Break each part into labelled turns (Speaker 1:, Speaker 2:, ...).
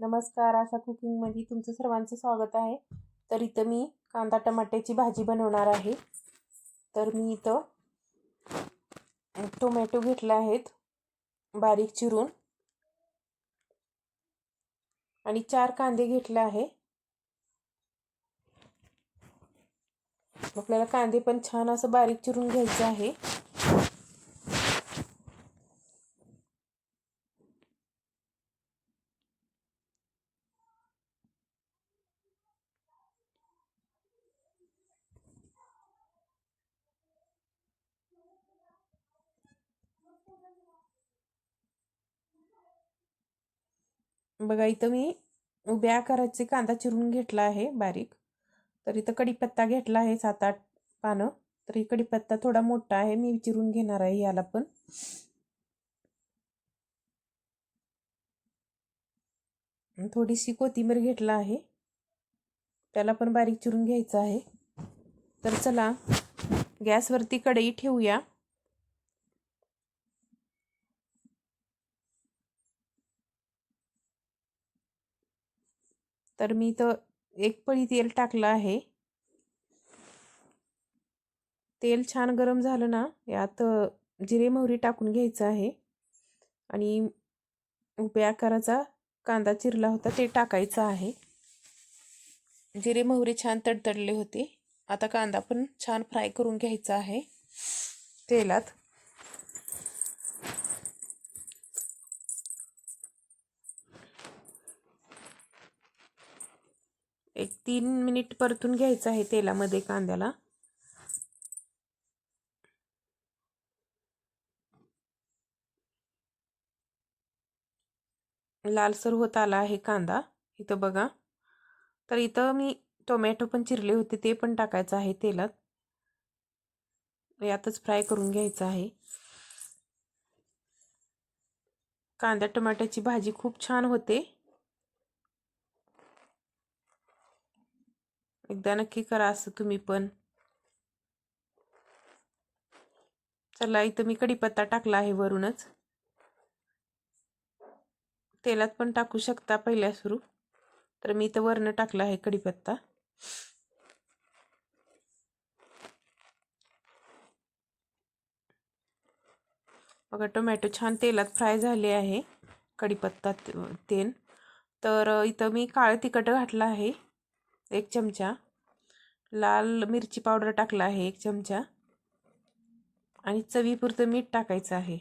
Speaker 1: नमस्कार आशा कुकिंगमध्ये तुमचं सर्वांचं स्वागत आहे. तर इथं मी कांदा टमाट्याची भाजी बनवणार आहे. तर मी इथं टोमॅटो घेतले आहेत बारीक चिरून. आणि चार कांदे घेतले आहे. आपल्याला कांदे पण छान असं बारीक चिरून घ्यायचं आहे. बघा इथं मी उभ्या आकाराचे कांदा चिरून घेतला आहे बारीक. तर इथं कढीपत्ता घेतला आहे सात आठ पानं. तर ही कढीपत्ता थोडा मोठा आहे मी चिरून घेणार आहे याला पण. थोडीशी कोथिंबीर घेतला आहे. त्याला पण बारीक चिरून घ्यायचं आहे. तर चला गॅसवरती कढई ठेवूया. तर मी तर एक पळी तेल टाकलं आहे. तेल छान गरम झालं ना यात जिरे मोहरी टाकून घ्यायचं आहे. आणि उभ्या आकाराचा कांदा चिरला होता ते टाकायचं आहे. जिरे मोहरी छान तडतडले होते. आता कांदा पण छान फ्राय करून घ्यायचा आहे. तेलात एक तीन मिनिट परतून घ्यायचं आहे तेलामध्ये कांद्याला. लालसर होत आला आहे कांदा. इथं बघा. तर इथं मी टोमॅटो पण चिरले होते ते पण टाकायचं आहे तेलात. यातच फ्राय करून घ्यायचं आहे. कांदा टोमॅटोची भाजी खूप छान होते. एकदा नक्की करा असं तुम्ही पण. चला इथं मी कढीपत्ता टाकला आहे वरूनच. तेलात पण टाकू शकता पहिल्या सुरू. तर मी इथं वरनं टाकला आहे कढीपत्ता. बघा टोमॅटो छान तेलात फ्राय झाले आहे कढीपत्ता तेल तर इथं मी काळं तिखट घातलं आहे. एक चमचा. लाल मिरची पावडर टाकला आहे एक चमचा. आणि चवीपुरतं मीठ टाकायचं आहे.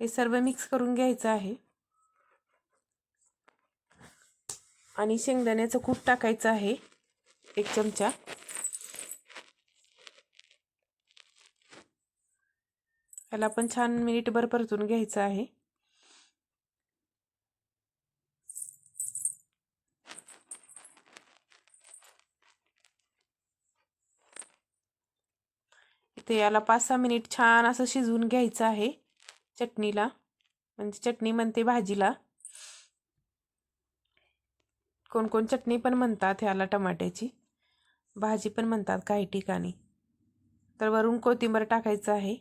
Speaker 1: हे सर्व मिक्स करून घ्यायचं आहे. आणि शेंगदाण्याचं कूट टाकायचं आहे एक चमचा. याला पण छान मिनिटभर परतून घ्यायचं आहे. ते याला पाच सहा मिनिट छान असं शिजवून घ्यायचं आहे चटणीला. म्हणजे चटणी म्हणते भाजीला. कोण कोण चटणी पण म्हणतात ह्याला टमाट्याची. भाजी पण म्हणतात काही ठिकाणी. तर वरून कोथिंबर टाकायचं आहे.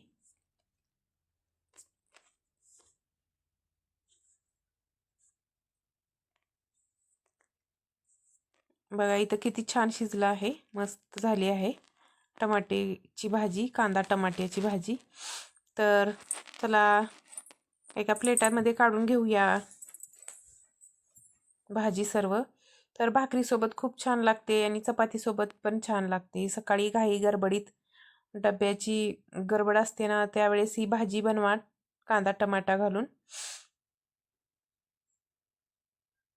Speaker 1: बघा इथं किती छान शिजलं आहे. मस्त झाली आहे. टमाटेची भाजी कांदा टमाट्याची भाजी. तर चला एका प्लेटामध्ये काढून घेऊया भाजी सर्व. तर भाकरीसोबत खूप छान लागते आणि चपातीसोबत पण छान लागते. सकाळी घाई गडबडीत डब्याची गडबड असते ना त्यावेळेस ही भाजी बनवा. कांदा टमाटा घालून.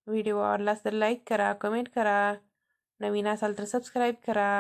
Speaker 1: व्हिडिओ आवडला तर लाईक करा कमेंट करा. नवीन असाल तर सबस्क्राईब करा.